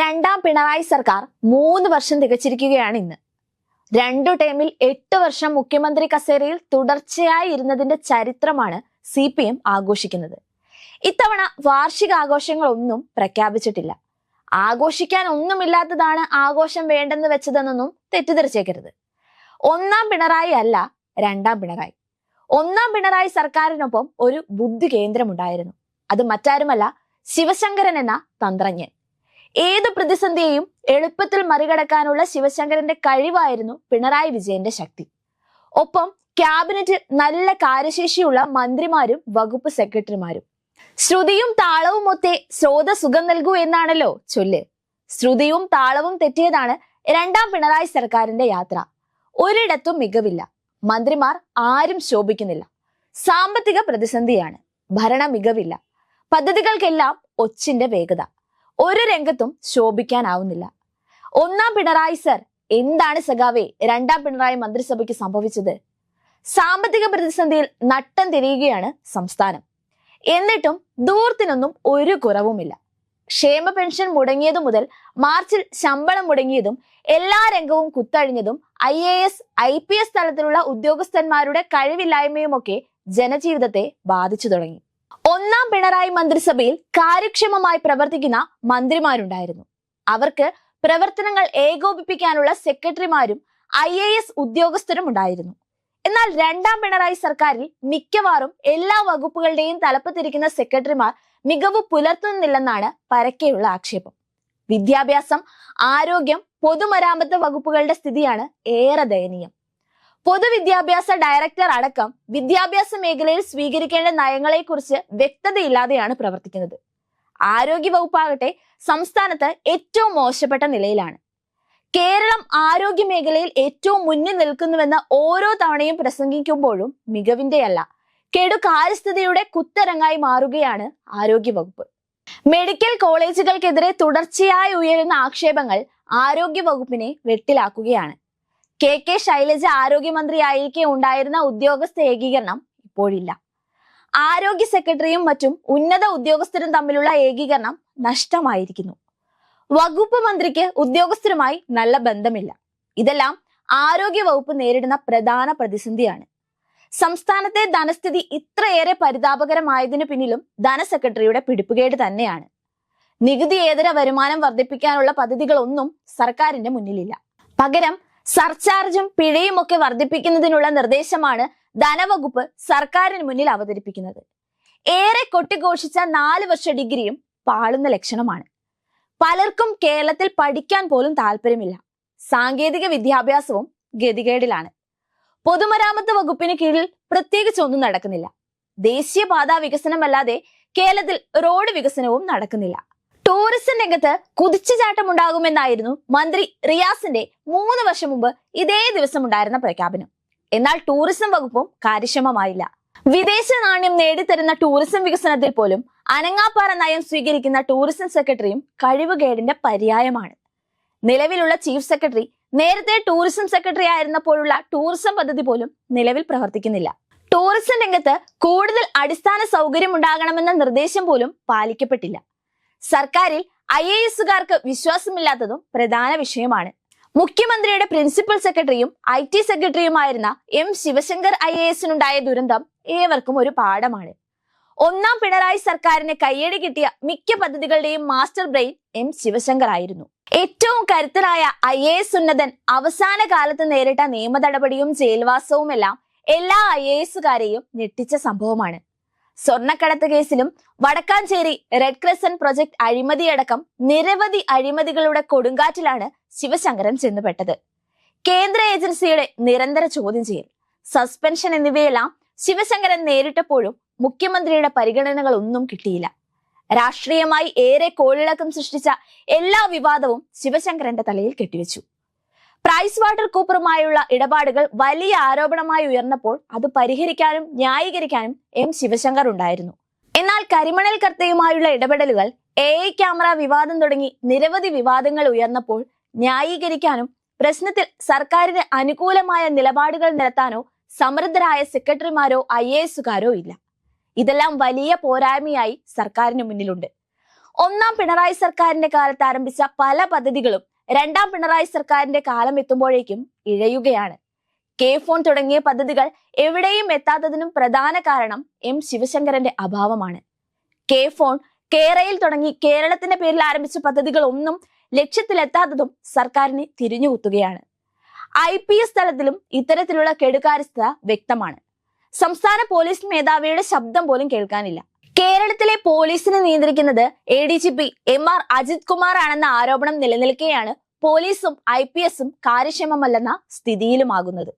രണ്ടാം പിണറായി സർക്കാർ മൂന്ന് വർഷം തികച്ചിരിക്കുകയാണ് ഇന്ന്. രണ്ടു ടേമിൽ എട്ട് വർഷം മുഖ്യമന്ത്രി കസേരയിൽ തുടർച്ചയായി ഇരുന്നതിന്റെ ചരിത്രമാണ് സി പി എം ആഘോഷിക്കുന്നത്. ഇത്തവണ വാർഷിക ആഘോഷങ്ങളൊന്നും പ്രഖ്യാപിച്ചിട്ടില്ല. ആഘോഷിക്കാൻ ഒന്നുമില്ലാത്തതാണ് ആഘോഷം വേണ്ടെന്ന് വെച്ചതെന്നൊന്നും തെറ്റിദ്ധരിച്ചേക്കരുത്. ഒന്നാം പിണറായി അല്ല രണ്ടാം പിണറായി. ഒന്നാം പിണറായി സർക്കാരിനൊപ്പം ഒരു ബുദ്ധി കേന്ദ്രമുണ്ടായിരുന്നു. അത് മറ്റാരുമല്ല ശിവശങ്കരൻ എന്ന തന്ത്രജ്ഞൻ. ഏത് പ്രതിസന്ധിയെയും എളുപ്പത്തിൽ മറികടക്കാനുള്ള ശിവശങ്കരന്റെ കഴിവായിരുന്നു പിണറായി വിജയന്റെ ശക്തി. ഒപ്പം ക്യാബിനറ്റിൽ നല്ല കാര്യശേഷിയുള്ള മന്ത്രിമാരും വകുപ്പ് സെക്രട്ടറിമാരും. ശ്രുതിയും താളവും ഒത്തെ ശ്രോത സുഖം നൽകൂ എന്നാണല്ലോ ചൊല്ല്. ശ്രുതിയും താളവും തെറ്റിയതാണ് രണ്ടാം പിണറായി സർക്കാരിന്റെ യാത്ര. ഒരിടത്തും മികവില്ല. മന്ത്രിമാർ ആരും ശോഭിക്കുന്നില്ല. സാമ്പത്തിക പ്രതിസന്ധിയാണ്. ഭരണ മികവില്ല. പദ്ധതികൾക്കെല്ലാം ഒച്ചിന്റെ വേഗത. ഒരു രംഗത്തും ശോഭിക്കാനാവുന്നില്ല. ഒന്നാം പിണറായി സർ എന്താണ് സഖാവെ രണ്ടാം പിണറായി മന്ത്രിസഭയ്ക്ക് സംഭവിച്ചത്? സാമ്പത്തിക പ്രതിസന്ധിയിൽ നട്ടം തിരിയുകയാണ് സംസ്ഥാനം. എന്നിട്ടും ദൂർത്തിനൊന്നും ഒരു കുറവുമില്ല. ക്ഷേമ പെൻഷൻ മുടങ്ങിയതു മുതൽ മാർച്ചിൽ ശമ്പളം മുടങ്ങിയതും എല്ലാ രംഗവും കുത്തഴിഞ്ഞതും I A S I P S തലത്തിലുള്ള ഉദ്യോഗസ്ഥന്മാരുടെ കഴിവില്ലായ്മയുമൊക്കെ ജനജീവിതത്തെ ബാധിച്ചു തുടങ്ങി. ഒന്നാം പിണറായി മന്ത്രിസഭയിൽ കാര്യക്ഷമമായി പ്രവർത്തിക്കുന്ന മന്ത്രിമാരുണ്ടായിരുന്നു. അവർക്ക് പ്രവർത്തനങ്ങൾ ഏകോപിപ്പിക്കാനുള്ള സെക്രട്ടറിമാരും ഐ എ എസ് ഉദ്യോഗസ്ഥരും ഉണ്ടായിരുന്നു. എന്നാൽ രണ്ടാം പിണറായി സർക്കാരിൽ മിക്കവാറും എല്ലാ വകുപ്പുകളുടെയും തലപ്പത്തിരിക്കുന്ന സെക്രട്ടറിമാർ മികവ് പുലർത്തുന്നില്ലെന്നാണ് പരക്കെയുള്ള ആക്ഷേപം. വിദ്യാഭ്യാസം ആരോഗ്യം പൊതുമരാമത്ത് വകുപ്പുകളുടെ സ്ഥിതിയാണ് ഏറെ ദയനീയം. പൊതുവിദ്യാഭ്യാസ ഡയറക്ടർ അടക്കം വിദ്യാഭ്യാസ മേഖലയിൽ സ്വീകരിക്കേണ്ട നയങ്ങളെക്കുറിച്ച് വ്യക്തതയില്ലാതെയാണ് പ്രവർത്തിക്കുന്നത്. ആരോഗ്യ വകുപ്പാകട്ടെ സംസ്ഥാനത്ത് ഏറ്റവും മോശപ്പെട്ട നിലയിലാണ്. കേരളം ആരോഗ്യ മേഖലയിൽ ഏറ്റവും മുന്നിൽ നിൽക്കുന്നുവെന്ന് ഓരോ തവണയും പ്രസംഗിക്കുമ്പോഴും മികവിന്റെയല്ല കെടു കാര്യസ്ഥതയുടെ കുത്തരങ്ങായി മാറുകയാണ് ആരോഗ്യ വകുപ്പ്. മെഡിക്കൽ കോളേജുകൾക്കെതിരെ തുടർച്ചയായി ഉയരുന്ന ആക്ഷേപങ്ങൾ ആരോഗ്യ വകുപ്പിനെ വെട്ടിലാക്കുകയാണ്. കെ കെ ശൈലജ ആരോഗ്യമന്ത്രിയായിരിക്കെ ഉണ്ടായിരുന്ന ഉദ്യോഗസ്ഥ ഏകീകരണം ഇപ്പോഴില്ല. ആരോഗ്യ സെക്രട്ടറിയും മറ്റും ഉന്നത ഉദ്യോഗസ്ഥരും തമ്മിലുള്ള ഏകീകരണം നഷ്ടമായിരിക്കുന്നു. വകുപ്പ് മന്ത്രിക്ക് ഉദ്യോഗസ്ഥരുമായി നല്ല ബന്ധമില്ല. ഇതെല്ലാം ആരോഗ്യ വകുപ്പ് നേരിടുന്ന പ്രധാന പ്രതിസന്ധിയാണ്. സംസ്ഥാനത്തെ ധനസ്ഥിതി ഇത്രയേറെ പരിതാപകരമായതിനു പിന്നിലും ധനസെക്രട്ടറിയുടെ പിടിപ്പുകേട് തന്നെയാണ്. നികുതിയേതര വരുമാനം വർദ്ധിപ്പിക്കാനുള്ള പദ്ധതികളൊന്നും സർക്കാരിന്റെ മുന്നിലില്ല. പകരം സർചാർജും പിഴയും ഒക്കെ വർദ്ധിപ്പിക്കുന്നതിനുള്ള നിർദ്ദേശമാണ് ധനവകുപ്പ് സർക്കാരിന് മുന്നിൽ അവതരിപ്പിക്കുന്നത്. ഏറെ കൊട്ടിഘോഷിച്ച നാല് വർഷ ഡിഗ്രിയും പാളുന്ന ലക്ഷണമാണ്. പലർക്കും കേരളത്തിൽ പഠിക്കാൻ പോലും താല്പര്യമില്ല. സാങ്കേതിക വിദ്യാഭ്യാസവും ഗതികേടിലാണ്. പൊതുമരാമത്ത് വകുപ്പിന് കീഴിൽ പ്രത്യേകിച്ച് ഒന്നും നടക്കുന്നില്ല. ദേശീയപാതാ വികസനമല്ലാതെ കേരളത്തിൽ റോഡ് വികസനവും നടക്കുന്നില്ല. ടൂറിസം രംഗത്ത് കുതിച്ചുചാട്ടം ഉണ്ടാകുമെന്നായിരുന്നു മന്ത്രി റിയാസിന്റെ മൂന്ന് വർഷം മുമ്പ് ഇതേ ദിവസം ഉണ്ടായിരുന്ന പ്രഖ്യാപനം. എന്നാൽ ടൂറിസം വകുപ്പും കാര്യക്ഷമമായില്ല. വിദേശ നാണ്യം നേടിത്തരുന്ന ടൂറിസം വികസനത്തിൽ പോലും അനങ്ങാപ്പാറ നയം സ്വീകരിക്കുന്ന ടൂറിസം സെക്രട്ടറിയും കഴിവുകേടിന്റെ പര്യായമാണ്. നിലവിലുള്ള ചീഫ് സെക്രട്ടറി നേരത്തെ ടൂറിസം സെക്രട്ടറി ആയിരുന്നപ്പോഴുള്ള ടൂറിസം പദ്ധതി പോലും നിലവിൽ പ്രവർത്തിക്കുന്നില്ല. ടൂറിസം രംഗത്ത് കൂടുതൽ അടിസ്ഥാന സൗകര്യം ഉണ്ടാകണമെന്ന നിർദ്ദേശം പോലും പാലിക്കപ്പെട്ടില്ല. സർക്കാരിൽ ഐ എ എസുകാർക്ക് വിശ്വാസമില്ലാത്തതും പ്രധാന വിഷയമാണ്. മുഖ്യമന്ത്രിയുടെ പ്രിൻസിപ്പൽ സെക്രട്ടറിയും ഐ ടി സെക്രട്ടറിയുമായിരുന്ന എം ശിവശങ്കർ ഐ എ എസിനുണ്ടായ ദുരന്തം ഏവർക്കും ഒരു പാഠമാണ്. ഒന്നാം പിണറായി സർക്കാരിന് കയ്യടി കിട്ടിയ മിക്ക പദ്ധതികളുടെയും മാസ്റ്റർ ബ്രെയിൻ എം ശിവശങ്കർ ആയിരുന്നു. ഏറ്റവും കരുത്തനായ ഐ എ എസ് ഉന്നതൻ അവസാന കാലത്ത് നേരിട്ട നിയമ നടപടിയും ജയിൽവാസവും എല്ലാം എല്ലാ ഐ എ എസുകാരെയും ഞെട്ടിച്ച സംഭവമാണ്. സ്വർണക്കടത്ത് കേസിലും വടക്കാഞ്ചേരി റെഡ് ക്രസന്റ് പ്രൊജക്ട് അഴിമതിയടക്കം നിരവധി അഴിമതികളുടെ കൊടുങ്കാറ്റിലാണ് ശിവശങ്കരൻ ചെന്നുപെട്ടത്. കേന്ദ്ര ഏജൻസിയുടെ നിരന്തര ചോദ്യം ചെയ്യൽ സസ്പെൻഷൻ എന്നിവയെല്ലാം ശിവശങ്കരൻ നേരിട്ടപ്പോഴും മുഖ്യമന്ത്രിയുടെ പരിഗണനകളൊന്നും കിട്ടിയില്ല. രാഷ്ട്രീയമായി ഏറെ കോളിളക്കം സൃഷ്ടിച്ച എല്ലാ വിവാദവും ശിവശങ്കരന്റെ തലയിൽ കെട്ടിവെച്ചു. പ്രൈസ് വാട്ടർ കൂപ്പറുമായുള്ള ഇടപാടുകൾ വലിയ ആരോപണമായി ഉയർന്നപ്പോൾ അത് പരിഹരിക്കാനും ന്യായീകരിക്കാനും എം ശിവശങ്കർ ഉണ്ടായിരുന്നു. എന്നാൽ കരിമണൽ കർത്തയുമായുള്ള ഇടപെടലുകൾ എ ഐ ക്യാമറ വിവാദം തുടങ്ങി നിരവധി വിവാദങ്ങൾ ഉയർന്നപ്പോൾ ന്യായീകരിക്കാനും പ്രശ്നത്തിൽ സർക്കാരിന് അനുകൂലമായ നിലപാടുകൾ നിരത്താനോ സമൃദ്ധരായ സെക്രട്ടറിമാരോ ഐ എ എസുകാരോ ഇല്ല. ഇതെല്ലാം വലിയ പോരായ്മയായി സർക്കാരിന് മുന്നിലുണ്ട്. ഒന്നാം പിണറായി സർക്കാരിന്റെ കാലത്ത് ആരംഭിച്ച പല പദ്ധതികളും രണ്ടാം പിണറായി സർക്കാരിന്റെ കാലം എത്തുമ്പോഴേക്കും ഇഴയുകയാണ്. കെ ഫോൺ തുടങ്ങിയ പദ്ധതികൾ എവിടെയും എത്താത്തതിനും പ്രധാന കാരണം എം ശിവശങ്കരന്റെ അഭാവമാണ്. കെ ഫോൺ കേരയിൽ തുടങ്ങി കേരളത്തിന്റെ പേരിൽ ആരംഭിച്ച പദ്ധതികൾ ഒന്നും ലക്ഷ്യത്തിലെത്താത്തതും സർക്കാരിനെ തിരിഞ്ഞുകുത്തുകയാണ്. ഐ പി എസ് തലത്തിലും ഇത്തരത്തിലുള്ള കെടുകാര്യസ്ഥത വ്യക്തമാണ്. സംസ്ഥാന പോലീസ് മേധാവിയുടെ ശബ്ദം പോലും കേൾക്കാനില്ല. കേരളത്തിലെ പോലീസിനെ നിയന്ത്രിക്കുന്നത് A D G P M R Ajith Kumar ആണെന്ന ആരോപണം നിലനിൽക്കെയാണ് പോലീസും ഐ പി എസും കാര്യക്ഷമമല്ലെന്ന സ്ഥിതിയിലുമാകുന്നത്.